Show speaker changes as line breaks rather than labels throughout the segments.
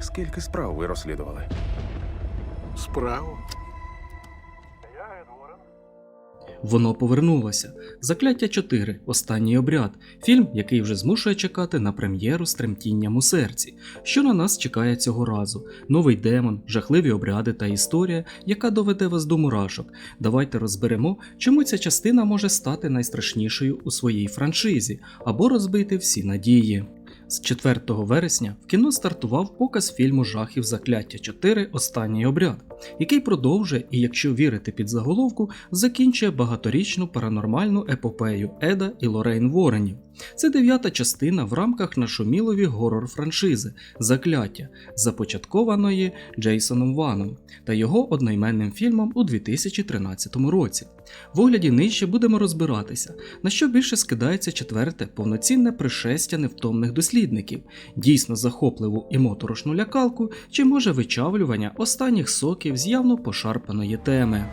Скільки справ ви розслідували?
Справу?
Воно повернулося. Закляття 4. Останній обряд. Фільм, який вже змушує чекати на прем'єру з тремтінням у серці. Що на нас чекає цього разу? Новий демон, жахливі обряди та історія, яка доведе вас до мурашок. Давайте розберемо, чому ця частина може стати найстрашнішою у своїй франшизі або розбити всі надії. З 4 вересня в кіно стартував показ фільму жахів Закляття 4 Останній обряд, який продовжує і, якщо вірити під заголовку, закінчує багаторічну паранормальну епопею Еда і Лорейн Воренів. Це дев'ята частина в рамках нашумілові горор франшизи Закляття, започаткованої Джейсоном Ваном та його одноіменним фільмом у 2013 році. В огляді нижче будемо розбиратися, на що більше скидається четверте повноцінне пришестя невтомних дослідників, дійсно захопливу і моторошну лякалку, чи може вичавлювання останніх соків з явно пошарпаної теми.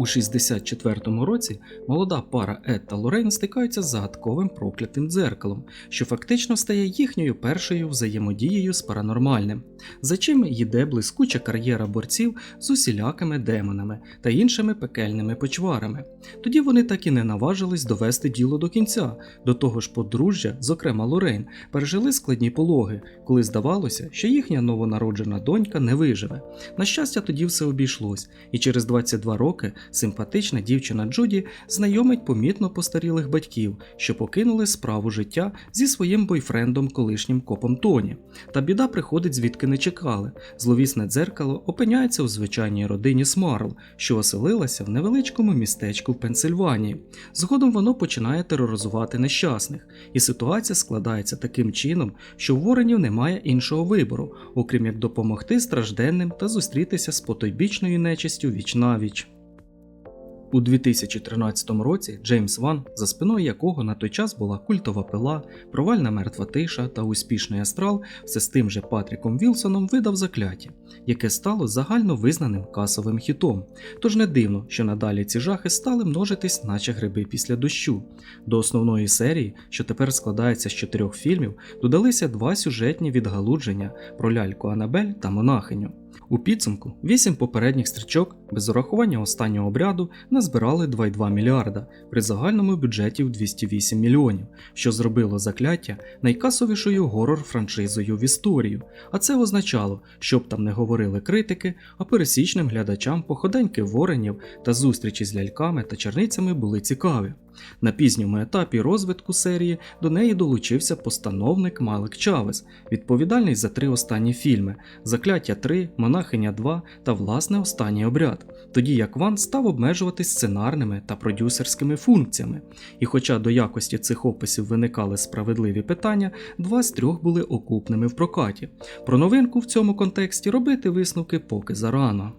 У 64-му році молода пара Ед та Лорейн стикаються з загадковим проклятим дзеркалом, що фактично стає їхньою першою взаємодією з паранормальним, за чим йде блискуча кар'єра борців з усілякими демонами та іншими пекельними почварами. Тоді вони так і не наважились довести діло до кінця. До того ж, подружжя, зокрема Лорейн, пережили складні пологи, коли здавалося, що їхня новонароджена донька не виживе. На щастя, тоді все обійшлось, і через 22 роки симпатична дівчина Джуді знайомить помітно постарілих батьків, що покинули справу життя зі своїм бойфрендом, колишнім копом Тоні. Та біда приходить звідки не чекали. Зловісне дзеркало опиняється у звичайній родині Смарл, що оселилася в невеличкому містечку в Пенсильванії. Згодом воно починає тероризувати нещасних, і ситуація складається таким чином, що у Воренів немає іншого вибору, окрім як допомогти стражденним та зустрітися з потойбічною нечистю віч навіч. У 2013 році Джеймс Ван, за спиною якого на той час була культова пила, провальна мертва тиша та успішний астрал, все з тим же Патріком Вілсоном видав закляття, яке стало загально визнаним касовим хітом. Тож не дивно, що надалі ці жахи стали множитись, наче гриби після дощу. До основної серії, що тепер складається з чотирьох фільмів, додалися два сюжетні відгалудження про ляльку Анабель та монахиню. У підсумку вісім попередніх стрічок без урахування останнього обряду назбирали 2,2 мільярда при загальному бюджеті в 208 мільйонів, що зробило закляття найкасовішою горор-франшизою в історію. А це означало, щоб там не говорили критики, а пересічним глядачам походеньки воренів та зустрічі з ляльками та черницями були цікаві. На пізньому етапі розвитку серії до неї долучився постановник Малик Чавес, відповідальний за три останні фільми: Закляття 3, Монахиня 2 та власне останній обряд, тоді як Ван став обмежуватись сценарними та продюсерськими функціями. І хоча до якості цих описів виникали справедливі питання, два з трьох були окупними в прокаті. Про новинку в цьому контексті робити висновки поки зарано.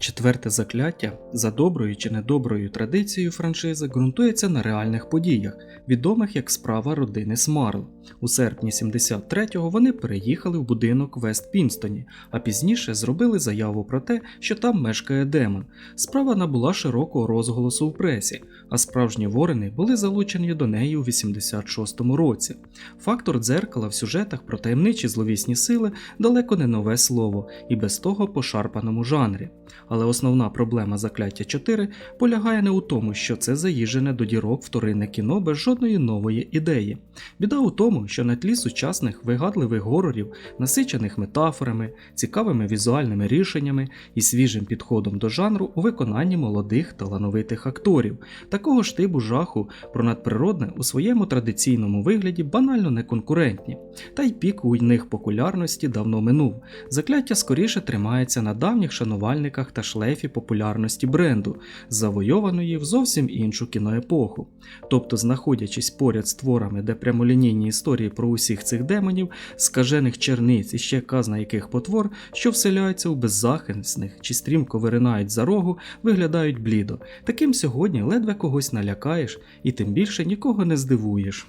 Четверте закляття за доброю чи недоброю традицією франшизи ґрунтується на реальних подіях, відомих як справа родини Смарл. У серпні 73-го вони переїхали в будинок в Вест-Пінстоні, а пізніше зробили заяву про те, що там мешкає демон. Справа набула широкого розголосу в пресі, а справжні ворени були залучені до неї у 86-му році. Фактор дзеркала в сюжетах про таємничі зловісні сили далеко не нове слово, і без того пошарпаному жанрі. Але основна проблема закляття 4 полягає не у тому, що це заїжджене до дірок вторинне кіно без жодної нової ідеї. Біда у тому, що на тлі сучасних вигадливих горорів, насичених метафорами, цікавими візуальними рішеннями і свіжим підходом до жанру у виконанні молодих талановитих акторів, такого ж типу жаху про надприродне у своєму традиційному вигляді банально неконкурентні, та й пік у них популярності давно минув. Закляття скоріше тримається на давніх шанувальниках та шлейфі популярності бренду, завойованої в зовсім іншу кіноепоху. Тобто, знаходячись поряд з творами, де прямолінійні історії про усіх цих демонів, скажених черниць і ще казна яких потвор, що вселяються у беззахисних чи стрімко виринають за рогу, виглядають блідо. Таким сьогодні ледве когось налякаєш і тим більше нікого не здивуєш.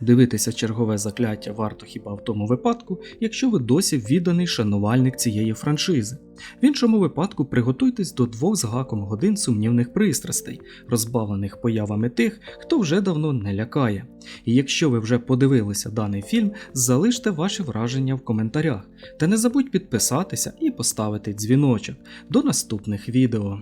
Дивитися чергове закляття варто хіба в тому випадку, якщо ви досі відданий шанувальник цієї франшизи. В іншому випадку приготуйтесь до двох з гаком годин сумнівних пристрастей, розбавлених появами тих, хто вже давно не лякає. І якщо ви вже подивилися даний фільм, залиште ваші враження в коментарях та не забудь підписатися і поставити дзвіночок. До наступних відео.